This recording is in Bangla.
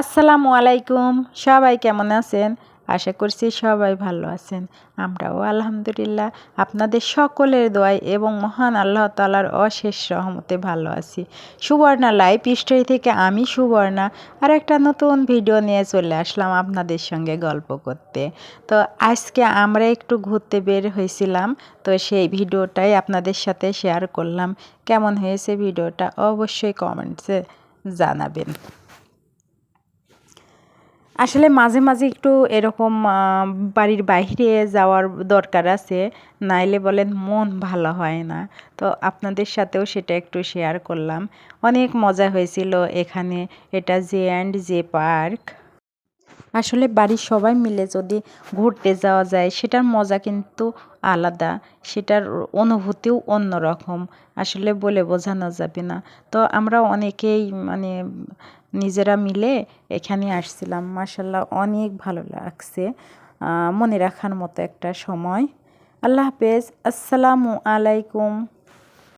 আসসালামু আলাইকুম। সবাই কেমন আছেন? আশা করছি সবাই ভালো আছেন। আমরাও আলহামদুলিল্লাহ আপনাদের সকলের দোয়ায় এবং মহান আল্লাহ তালার অশেষ রহমতে ভালো আছি। সুবর্ণা লাইভ স্টোরি থেকে আমি সুবর্ণা আর একটা নতুন ভিডিও নিয়ে চলে আসলাম আপনাদের সঙ্গে গল্প করতে। তো আজকে আমরা একটু ঘুরতে বের হয়েছিলাম, তো সেই ভিডিওটাই আপনাদের সাথে শেয়ার করলাম। কেমন হয়েছে ভিডিওটা অবশ্যই কমেন্টসে জানাবেন। আসলে মাঝে মাঝে একটু এরকম বাড়ির বাইরে যাওয়ার দরকার আছে, নাইলে বলেন মন ভালো হয় না। তো আপনাদের সাথেও সেটা একটু শেয়ার করলাম। অনেক মজা হয়েছিল এখানে, এটা জে অ্যান্ড জে পার্ক আসলে বাড়ির সবাই মিলে যদি ঘুরতে যাওয়া যায়, সেটার মজা কিন্তু আলাদা, সেটার অনুভূতিও অন্যরকম। আসলে বলে বোঝানো যাবে না। তো আমরা অনেকেই মানে নিজেরা মিলে এখানে আসছিলাম। মাসাল্লাহ অনেক ভালো লাগছে। মনে রাখার মতো একটা সময়। আল্লাহ হাফেজ। আসসালামু আলাইকুম।